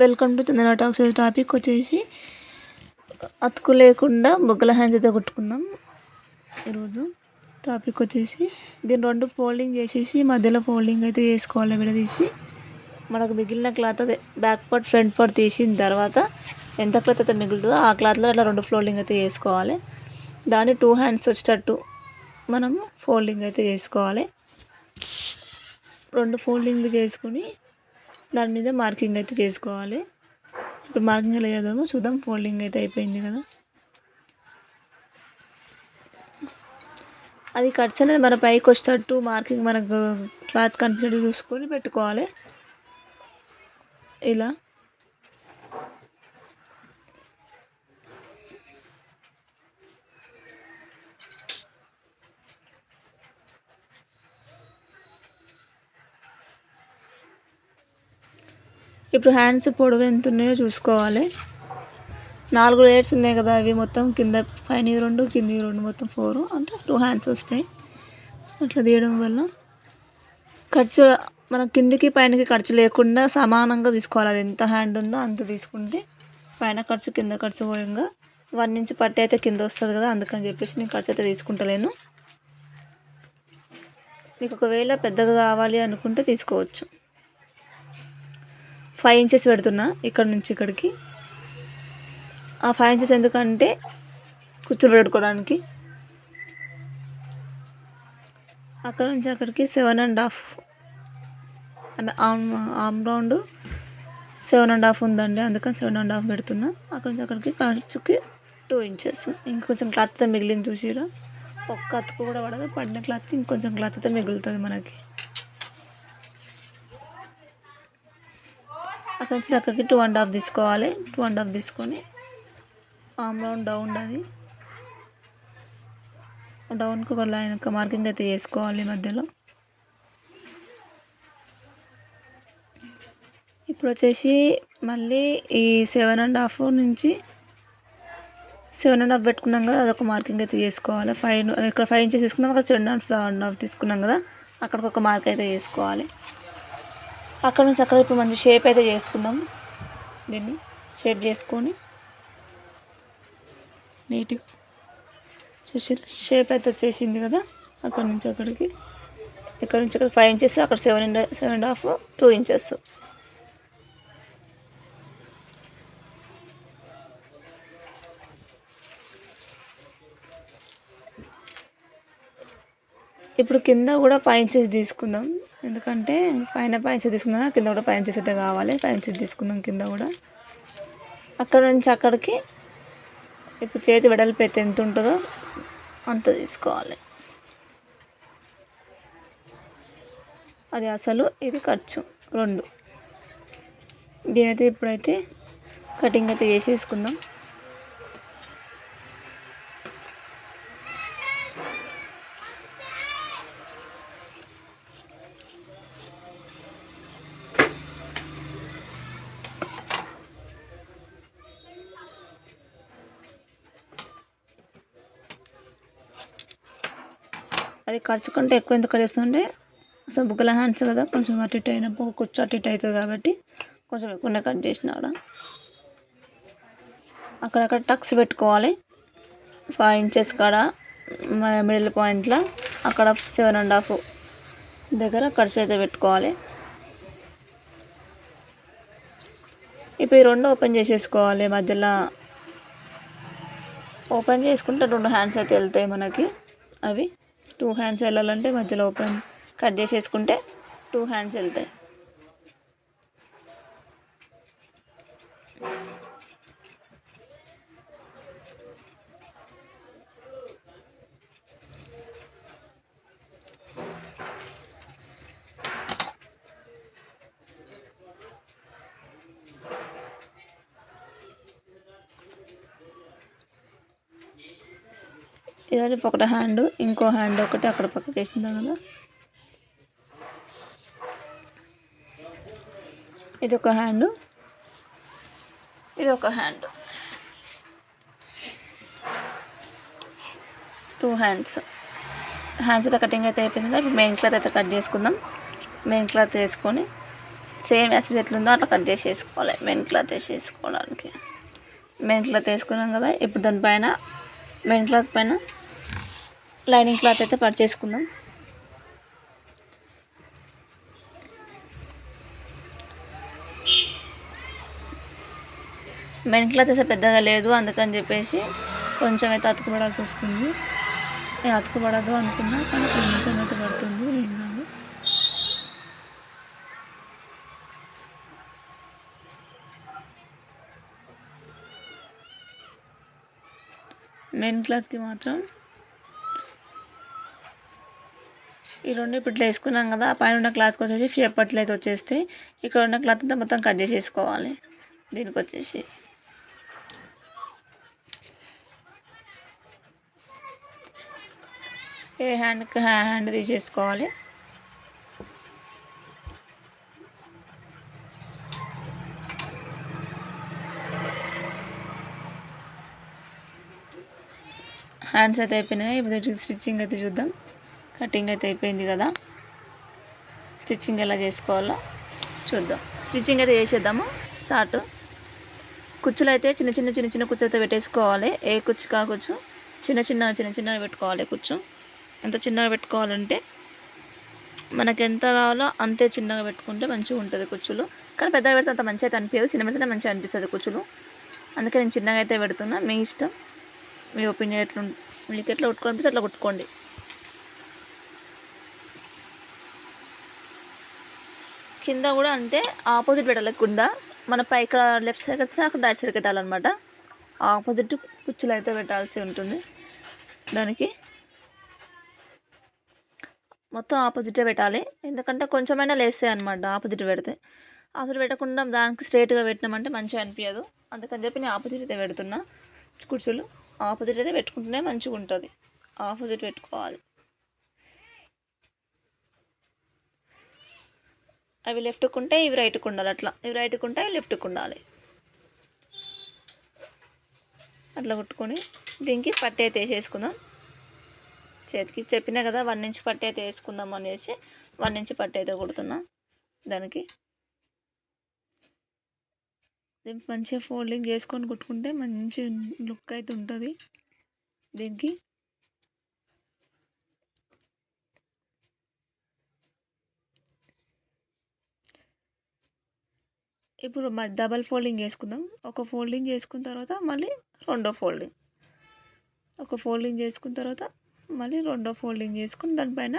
Welcome to Chandana talks topic వచ్చేసి అతుకు లేకుండా బొగ్గల హ్యాండ్స్ అయితే కొట్టుకుందాం. ఈరోజు టాపిక్ వచ్చేసి దీని రెండు ఫోల్డింగ్ చేసేసి మధ్యలో ఫోల్డింగ్ అయితే చేసుకోవాలి విడదీసి. మనకు మిగిలిన క్లాత్ అదే బ్యాక్ పార్ట్ ఫ్రంట్ పార్ట్ తీసిన తర్వాత ఎంత క్లాత్ అయితే మిగులుతుందో ఆ క్లాత్లో అట్లా రెండు ఫోల్డింగ్ అయితే చేసుకోవాలి. దాన్ని టూ హ్యాండ్స్ వచ్చేటట్టు మనము ఫోల్డింగ్ అయితే చేసుకోవాలి. రెండు ఫోల్డింగ్లు చేసుకుని దాని మీద మార్కింగ్ అయితే చేసుకోవాలి. ఇప్పుడు మార్కింగ్ ఎలా చూద్దాం. ఫోల్డింగ్ అయితే అయిపోయింది కదా. అది ఖర్చు అనేది మన పైకి వచ్చేటట్టు మార్కింగ్ మనకు క్లాత్ కనిపించేట్టు చూసుకొని పెట్టుకోవాలి. ఇలా. ఇప్పుడు హ్యాండ్స్ పొడవు ఎంత ఉన్నాయో చూసుకోవాలి. నాలుగు లేయర్స్ ఉన్నాయి కదా అవి మొత్తం కింద పైన రెండు కింద రెండు మొత్తం ఫోర్ అంటే టూ హ్యాండ్స్ వస్తాయి. అట్లా తీయడం వల్ల ఖర్చు మనం కిందికి పైనకి ఖర్చు లేకుండా సమానంగా తీసుకోవాలి. అది ఎంత హ్యాండ్ ఉందో అంత తీసుకుంటే పైన ఖర్చు కింద ఖర్చు పోయంగా వన్ నుంచి పట్టి అయితే కింద వస్తుంది కదా అందుకని చెప్పేసి నేను ఖర్చు అయితే తీసుకుంటలేను. మీకు ఒకవేళ పెద్దగా కావాలి అనుకుంటే తీసుకోవచ్చు. ఫైవ్ ఇంచెస్ పెడుతున్నా ఇక్కడ నుంచి ఇక్కడికి. ఆ ఫైవ్ ఇంచెస్ ఎందుకంటే కూర్చొని పెట్టుకోవడానికి. అక్కడ నుంచి అక్కడికి seven and half arm arm round seven and half ఉందండి. అందుకని సెవెన్ అండ్ హాఫ్ పెడుతున్నా. అక్కడ నుంచి అక్కడికి ఖర్చుకి టూ ఇంచెస్ ఇంకొంచెం క్లాత్ మిగిలింది చూసిరా ఒక్క అతుకు కూడా పడదు. పడిన క్లాత్ ఇంకొంచెం క్లాత్ అయితే మిగులుతుంది మనకి. అక్కడ నుంచి అక్కడికి టూ అండ్ హాఫ్ తీసుకోవాలి. టూ అండ్ హాఫ్ తీసుకొని ఆమ్ రౌండ్ డౌన్ అది. డౌన్కి ఒక లైన్ మార్కింగ్ అయితే చేసుకోవాలి మధ్యలో. ఇప్పుడు వచ్చేసి మళ్ళీ ఈ సెవెన్ అండ్ హాఫ్ నుంచి సెవెన్ అండ్ హాఫ్ పెట్టుకున్నాం కదా అదొక మార్కింగ్ అయితే చేసుకోవాలి. ఫైవ్ ఇక్కడ ఫైవ్ ఇంచెస్ తీసుకున్నాం అక్కడ సెవెన్ అండ్ అండ్ హాఫ్ తీసుకున్నాం కదా అక్కడికి ఒక మార్క్ అయితే చేసుకోవాలి. అక్కడ నుంచి అక్కడ ఇప్పుడు మంచి షేప్ అయితే చేసుకుందాం. దీన్ని షేప్ చేసుకొని నీట్గా చూసి షేప్ అయితే వచ్చేసింది కదా అక్కడ నుంచి అక్కడికి. ఇక్కడ నుంచి అక్కడ ఫైవ్ ఇంచెస్ అక్కడ seven and seven and half two inches ఇప్పుడు కింద కూడా ఫైవ్ ఇంచెస్ తీసుకుందాం. ఎందుకంటే పైన పైన ఇంచెస్ తీసుకుందాం కింద కూడా పైన ఇంచెస్ అయితే కావాలి. పైన ఇంచెస్ తీసుకుందాం కింద కూడా. అక్కడ నుంచి అక్కడికి ఇప్పుడు చేతి వెడల్పు అయితే ఎంత ఉంటుందో అంత తీసుకోవాలి. అది అసలు ఇది ఖర్చు రెండు. దీనైతే ఇప్పుడైతే కటింగ్ అయితే చేసేసుకుందాం. అది ఖర్చు కంటే ఎక్కువ ఎందుకు కట్టేస్తుంటే సో బుగ్గల హ్యాండ్స్ కదా కొంచెం అటు ఇటు అయినప్పుడు కూర్చో అటు ఇటు అవుతుంది కాబట్టి కొంచెం ఎక్కువనే కట్ చేసినాడ అక్కడక్కడ టక్స్ పెట్టుకోవాలి. ఫైవ్ ఇంచెస్ కాడ మిడిల్ పాయింట్లో అక్కడ సెవెన్ అండ్ హాఫ్ దగ్గర ఖర్చు అయితే పెట్టుకోవాలి. ఇప్పుడు ఈ రెండు ఓపెన్ చేసేసుకోవాలి మధ్యలో. ఓపెన్ చేసుకుంటే రెండు హ్యాండ్స్ అయితే వెళ్తాయి మనకి అవి. టూ హ్యాండ్స్ వెళ్ళాలంటే మధ్యలో ఓపెన్ కట్ చేసేసుకుంటే టూ హ్యాండ్స్ వెళ్తాయి. ఇదండి ఒకటి హ్యాండ్ ఇంకో హ్యాండ్ ఒకటి అక్కడ పక్కకి వేసిందాం కదా ఇది ఒక హ్యాండ్ ఇది ఒక హ్యాండ్ టూ హ్యాండ్స్ హ్యాండ్స్ అయితే కటింగ్ అయితే అయిపోయింది కదా మెయిన్ క్లాత్ అయితే కట్ చేసుకుందాం. మెయిన్ క్లాత్ వేసుకొని సేమ్ అసలు ఎట్లుందో అట్లా కట్ చేసేసుకోవాలి. మెయిన్ క్లాత్ వేసేసుకోవడానికి. మెయిన్ క్లాత్ వేసుకున్నాం కదా ఇప్పుడు దానిపైన మెయిన్ క్లాత్ పైన లైనింగ్ క్లాత్ అయితే పట్ చేసుకుందాం. మెయిన్ క్లాత్ అయితే పెద్దగా లేదు అందుకని చెప్పేసి కొంచెం అయితే అతుకుపడాల్సి వస్తుంది. నేను అతుకుపడదు అనుకున్నా కానీ కొంచెం అయితే పడుతుంది ఏం కాదు. మెయిన్ క్లాత్కి మాత్రం ఈ రెండు ఇప్పుడు వేసుకున్నాం కదా పైన ఉన్న క్లాత్కి వచ్చేసి షేప్ పట్లు అయితే వచ్చేస్తాయి ఇక్కడ ఉన్న క్లాత్ అంతా మొత్తం కట్ చేసేసుకోవాలి. దీనికి వచ్చేసి. ఏ హ్యాండ్కి హ్యాండ్ తీసేసుకోవాలి. హ్యాండ్స్ అయితే అయిపోయినాయి. ఇప్పుడు స్టిచ్చింగ్ అయితే చూద్దాం. కటింగ్ అయితే అయిపోయింది కదా. స్టిచ్చింగ్ ఎలా చేసుకోవాలో చూద్దాం. స్టిచ్చింగ్ అయితే చేసేద్దాము. స్టార్ట్. కుచ్చులు అయితే చిన్న చిన్న చిన్న చిన్న కుచ్చు అయితే పెట్టేసుకోవాలి. ఏ కుచ్చు కా కుచ్చు చిన్న చిన్న చిన్న చిన్నగా పెట్టుకోవాలి కుచ్చు. ఎంత చిన్నగా పెట్టుకోవాలంటే మనకు ఎంత కావాలో అంతే చిన్నగా పెట్టుకుంటే మంచిగా ఉంటుంది కుచ్చులు. కానీ పెద్దగా పెడితే అంత మంచిగా అయితే అనిపించదు. చిన్న పెడితేనే మంచిగా అనిపిస్తుంది కుచ్చులు. అందుకే నేను చిన్నగా అయితే పెడుతున్నా. మీ ఇష్టం. మీ ఒపీనియన్ ఎట్లా మీకు ఎట్లా కుట్టుకోవాలనిపిస్తే అట్లా కుట్టుకోండి. కింద కూడా అంతే ఆపోజిట్ పెట్టాలి కింద. మన పైకి లెఫ్ట్ సైడ్ కడితే అక్కడ రైట్ సైడ్ పెట్టాలన్నమాట ఆపోజిట్ కుచ్చులు అయితే పెట్టాల్సి ఉంటుంది దానికి. మొత్తం ఆపోజిటే పెట్టాలి. ఎందుకంటే కొంచెమైనా లేస్తాయి అనమాట ఆపోజిట్ పెడితే. ఆపోజిట్ పెట్టకుండా దానికి స్ట్రేట్గా పెట్టినామంటే మంచిగా అనిపించదు అందుకని చెప్పి నేను ఆపోజిట్ అయితే పెడుతున్నా. కుర్చీలు ఆపోజిట్ అయితే పెట్టుకుంటేనే మంచిగా ఉంటుంది ఆపోజిట్ పెట్టుకోవాలి. అవి లెఫ్ట్కి ఉంటే ఇవి రైట్కి ఉండాలి అట్లా. ఇవి రైట్కి ఉంటే అవి లెఫ్ట్కి ఉండాలి అట్లా కుట్టుకొని దీనికి పట్టి అయితే వేసేసుకుందాం. చేతికి చెప్పినా కదా వన్ ఇంచ్ పట్టి అయితే వేసుకుందాం అనేసి వన్ ఇంచ్ పట్టి అయితే కుడుతున్నా దానికి. మంచిగా ఫోల్డింగ్ చేసుకొని కుట్టుకుంటే మంచి లుక్ అయితే ఉంటుంది దీనికి. ఇప్పుడు డబల్ ఫోల్డింగ్ చేసుకుందాం. ఒక ఫోల్డింగ్ చేసుకున్న తర్వాత మళ్ళీ రెండో ఫోల్డింగ్ ఒక ఫోల్డింగ్ చేసుకున్న తర్వాత మళ్ళీ రెండో ఫోల్డింగ్ చేసుకుని దానిపైన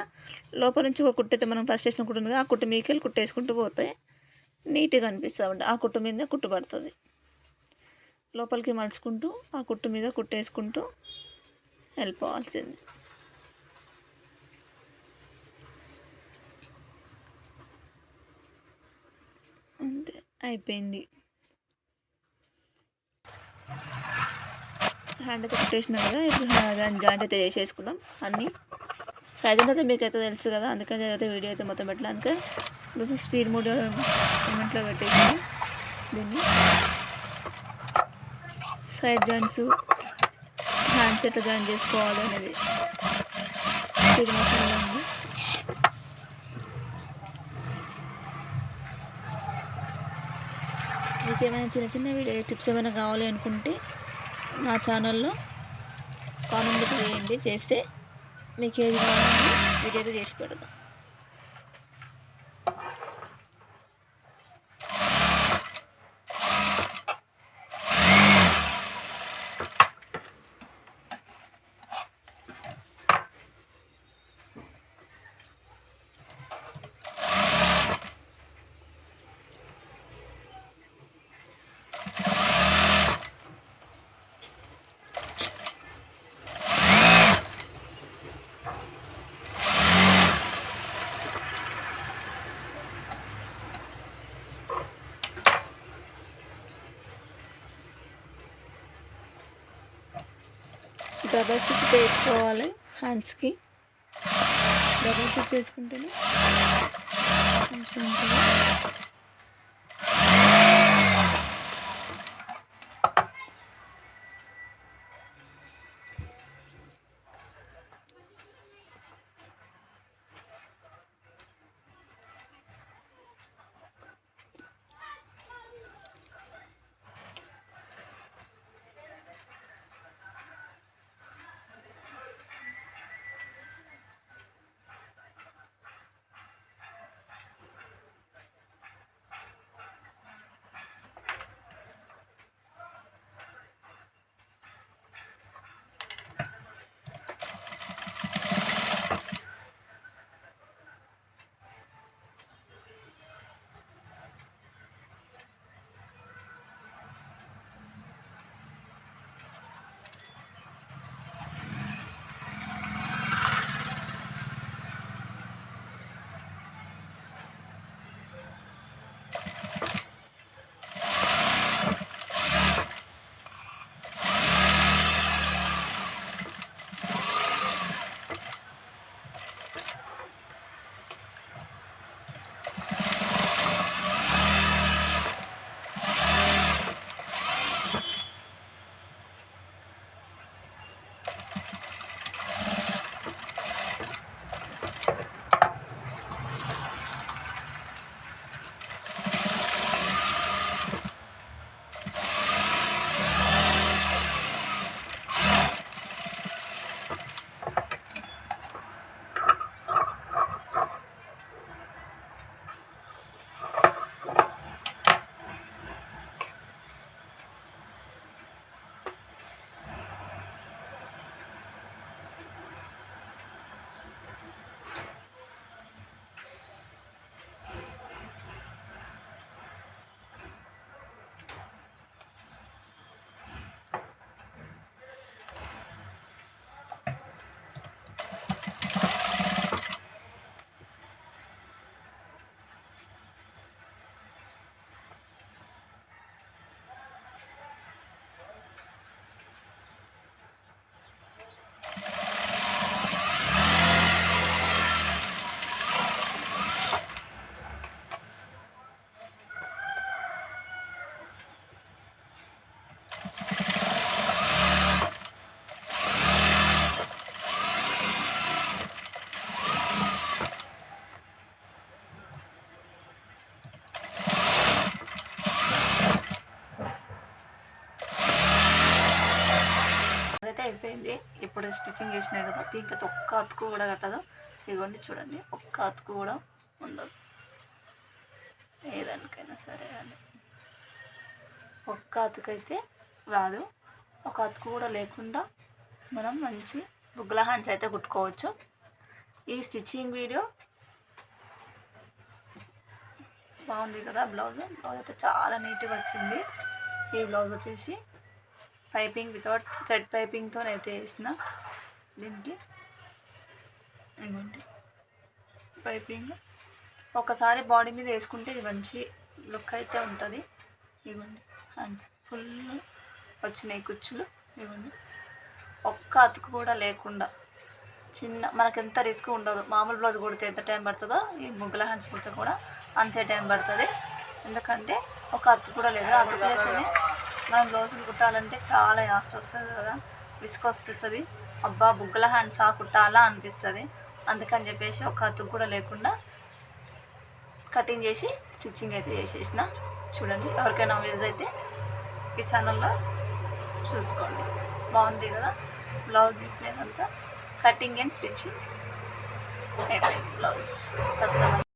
లోపల నుంచి ఒక కుట్టు అయితే మనం ఫస్ట్ చేసిన కుట్టు ఉంది ఆ కుట్టు మీకెళ్ళి కుట్టేసుకుంటూ పోతే నీట్గా అనిపిస్తుంది ఆ కుట్టు మీద కుట్టు పడుతుంది. లోపలికి మలుచుకుంటూ ఆ కుట్టు మీద కుట్టేసుకుంటూ వెళ్ళిపోవాల్సింది అంతే అయిపోయింది. హ్యాండ్ అయితే కుట్టేసిన కదా ఇప్పుడు జాయింట్ అయితే చేసేసుకుందాం అన్నీ. సైజ్ అయితే మీకు అయితే తెలుసు కదా అందుకని అయితే వీడియో అయితే మొత్తం పెట్టలే. అందుకే కొంచెం స్పీడ్ మోడ్ మూమెంట్లో పెట్టేసాను దీన్ని. సైడ్ జాయింట్స్ హ్యాండ్స్ ఎట్లా జాయిన్ చేసుకోవాలి అనేది. స్పీడ్ మోషన్లో ఉంది మీకు ఏమైనా చిన్న చిన్న వీడియో టిప్స్ ఏమైనా కావాలి అనుకుంటే నా ఛానల్లో కామెంట్ చేయండి. చేస్తే మీకు ఏది కావాలని వీడియో అయితే చేసి పెడదాం డబల్ స్టిచ్ వేసుకోవాలి హ్యాండ్స్కి. డబల్ స్టిచ్ వేసుకుంటేనే మంచిగా ఉంటుంది. ఇప్పుడు స్టిచ్చింగ్ చేసినాయి కదా దీనికి ఒక్క అతుకు కూడా కట్టదు. ఇదిగోండి చూడండి ఒక్క అతుకు కూడా ఉండదు. ఏదానికైనా సరే అని. ఒక్క అతుకైతే రాదు. ఒక అతుకు కూడా లేకుండా మనం మంచి బుగ్గల హ్యాండ్స్ అయితే కుట్టుకోవచ్చు. ఈ స్టిచ్చింగ్ వీడియో బాగుంది కదా బ్లౌజ్. బ్లౌజ్ అయితే చాలా నీట్గా వచ్చింది. ఈ బ్లౌజ్ వచ్చేసి పైపింగ్ వితౌట్ థ్రెడ్ పైపింగ్తో అయితే వేసిన. దీనికి ఇదిగోండి. పైపింగ్ ఒకసారి బాడీ మీద వేసుకుంటే ఇది మంచి లుక్ అయితే ఉంటుంది. ఇదిగోండి. హ్యాండ్స్ ఫుల్ వచ్చినాయి కుచ్చులు. ఇదిగోండి. ఒక్క అతుకు కూడా లేకుండా చిన్న మనకు ఎంత రిస్క్ ఉండదు. మామూలు బ్లౌజ్ కుడితే ఎంత టైం పడుతుందో ఈ ముగ్గుల హ్యాండ్స్ కుడితే కూడా అంతే టైం పడుతుంది. ఎందుకంటే ఒక అతుకు కూడా లేదు. అతుకు వేసుకుని మనం బ్లౌజులు కుట్టాలంటే చాలా యాస్ట్ వస్తుంది కదా? విసుక వస్తుంది. అబ్బా బుగ్గల హ్యాండ్స్ ఆ కుట్టాలా అనిపిస్తుంది. అందుకని చెప్పేసి ఒక అతుకు కూడా లేకుండా కటింగ్ చేసి స్టిచ్చింగ్ అయితే చేసేసిన. చూడండి ఎవరికైనా వ్యూజ్ అయితే ఈ ఛానల్లో చూసుకోండి. బాగుంది కదా? బ్లౌజ్ నీట్నెస్ అంతా కటింగ్ అండ్ స్టిచ్చింగ్ అయిపోయింది బ్లౌజ్. కస్టమర్